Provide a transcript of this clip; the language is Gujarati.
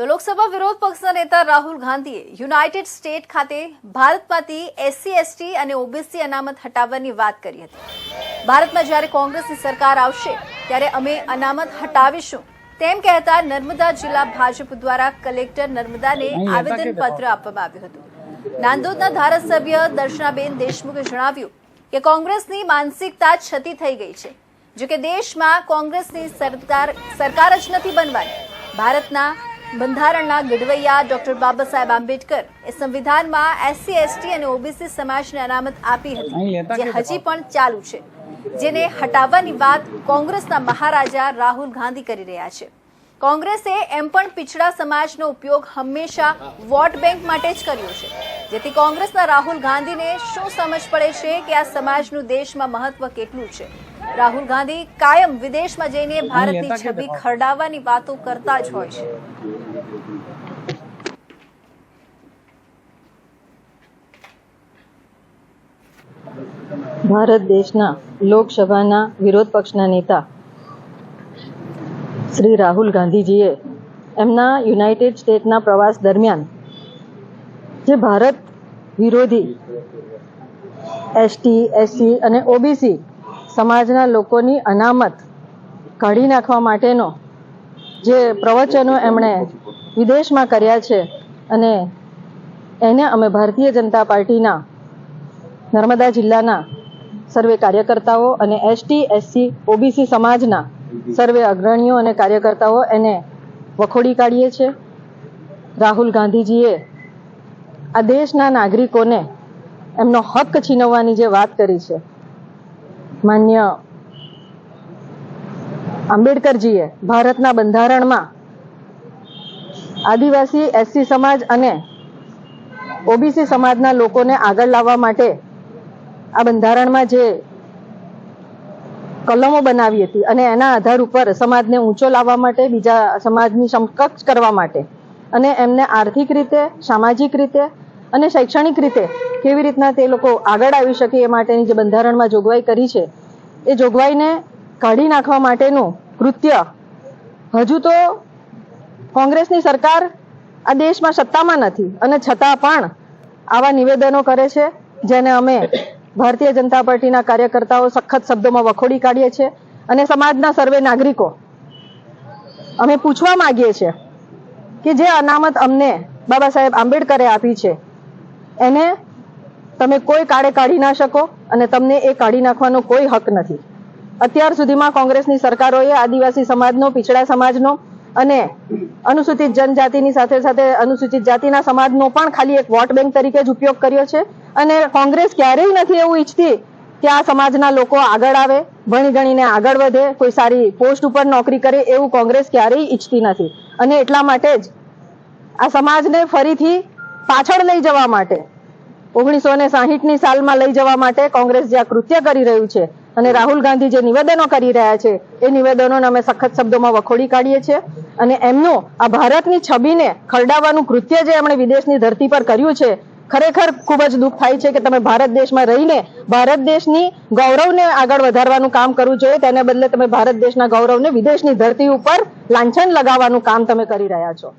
તો લોકસભા વિરોધ પક્ષના નેતા રાહુલ ગાંધીએ યુનાઇટેડ સ્ટેટ ખાતે ભારતમાંથી એસસી એસટી અને ઓબીસી અનામત હટાવવાની વાત કરી હતી. ભારતમાં જ્યારે કોંગ્રેસની સરકાર આવશે ત્યારે અમે અનામત હટાવીશું. તેમ કહેતા નર્મદા જિલ્લા ભાજપ દ્વારા કલેક્ટર નર્મદાને આવેદનપત્ર આપવામાં આવ્યું હતું. નાંદોદના ધારાસભ્ય દર્શનાબેન દેશમુખે જણાવ્યું કે કોંગ્રેસની માનસિકતા છતી થઈ ગઈ છે. જો કે દેશમાં કોંગ્રેસની સરકાર સરકાર જ નથી બનવાની. ભારતના બંધારણના ગઢવૈયા ડોક્ટર બાબા સાહેબ આંબેડકર એ સંવિધાનમાં એસસી એસટી અને ઓબીસી સમાજને અનામત આપી હતી જે હજી પણ ચાલુ છે જેને હટાવવાની વાત કોંગ્રેસના મહારાજા રાહુલ ગાંધી કરી રહ્યા છે. કોંગ્રેસે એમ પણ પિછડા સમાજનો ઉપયોગ હંમેશા વોટ બેંક માટે જ કર્યો છે. જેથી કોંગ્રેસના રાહુલ ગાંધીને શું સમજ પડે છે કે આ સમાજનું દેશમાં મહત્વ કેટલું છે? રાહુલ ગાંધી કાયમ વિદેશમાં જઈને ભારતની છબી ખરડાવવાની વાતો કરતા જ હોય છે. ભારત દેશના લોકસભાના વિરોધ પક્ષના નેતા શ્રી રાહુલ ગાંધીજીએ એમના યુનાઇટેડ સ્ટેટના પ્રવાસ દરમિયાન જે ભારત વિરોધી એસટી એસસી અને ઓબીસી સમાજના લોકોની અનામત કાઢી નાખવા માટેનો જે પ્રવચનો એમણે વિદેશમાં કર્યા છે અને એને અમે ભારતીય જનતા પાર્ટીના નર્મદા જિલ્લાના સર્વે કાર્યકર્તાઓ અને એસટી, એસસી, ઓબીસી સમાજના સર્વે અગ્રણીઓ અને કાર્યકર્તાઓ એને વખોડી કાઢીએ છે. રાહુલ ગાંધીજીએ આ દેશના નાગરિકોને એમનો હક છીનવવાની જે વાત કરી છે માન્ય આંબેડકરજીએ ભારતના બંધારણમાં આદિવાસી, એસસી સમાજ અને ઓબીસી સમાજના લોકોને આગળ લાવવા માટે આ બંધારણમાં જે કલમો બનાવી હતી અને એના આધાર ઉપર સમાજને ઊંચો લાવવા માટે, બીજા સમાજની સમકક્ષ કરવા માટે અને એમને આર્થિક રીતે, સામાજિક રીતે અને શૈક્ષણિક રીતે કેવી રીતના તે લોકો આગળ આવી શકે એ માટેની જે બંધારણમાં જોગવાઈ કરી છે, એ જોગવાઈને કાઢી નાખવા માટેનું કૃત્ય હજુ તો કોંગ્રેસની સરકાર આ દેશમાં સત્તામાં નથી અને છતાં પણ આવા નિવેદનો કરે છે, જેને અમે ભારતીય જનતા પાર્ટીના કાર્યકર્તાઓ સખત શબ્દોમાં વખોડી કાઢીએ છીએ અને સમાજના સર્વે નાગરિકો અમે પૂછવા માંગીએ છીએ કે જે અનામત અમને બાબા સાહેબ આંબેડકરે આપી છે એને તમે કોઈ કાળે કાઢી ના શકો અને તમને એ કાઢી નાખવાનો કોઈ હક નથી. અત્યાર સુધીમાં કોંગ્રેસની સરકારોએ આદિવાસી સમાજનો, પીછડા સમાજનો અને અનુસૂચિત જનજાતિની સાથે સાથે અનુસૂચિત જાતિના સમાજનો પણ ખાલી એક વોટ બેંક તરીકે જ ઉપયોગ કર્યો છે. અને કોંગ્રેસ ક્યારેય નથી એવું ઈચ્છતી કે આ સમાજના લોકો આગળ આવે, ભણી ગણીને આગળ વધે, કોઈ સારી પોસ્ટ ઉપર નોકરી કરે એવું કોંગ્રેસ ક્યારેય ઈચ્છતી નથી. અને એટલા માટે જ આ સમાજને ફરીથી પાછળ લઈ જવા માટે, ઓગણીસો ને સાહીઠની સાલમાં લઈ જવા માટે કોંગ્રેસ જે આ કૃત્ય કરી રહ્યું છે અને રાહુલ ગાંધી જે નિવેદનો કરી રહ્યા છે, એ નિવેદનોને અમે સખત શબ્દોમાં વખોડી કાઢીએ છીએ અને એમનું આ ભારતની છબીને ખરડાવવાનું કૃત્ય જે એમણે વિદેશની ધરતી પર કર્યું છે, ખરેખર ખૂબ જ દુઃખ થાય છે કે તમે ભારત દેશમાં રહીને ભારત દેશની ગૌરવને આગળ વધારવાનું કામ કરવું જોઈએ, તેને બદલે તમે ભારત દેશના ગૌરવને વિદેશની ધરતી ઉપર લાંછન લગાવવાનું કામ તમે કરી રહ્યા છો.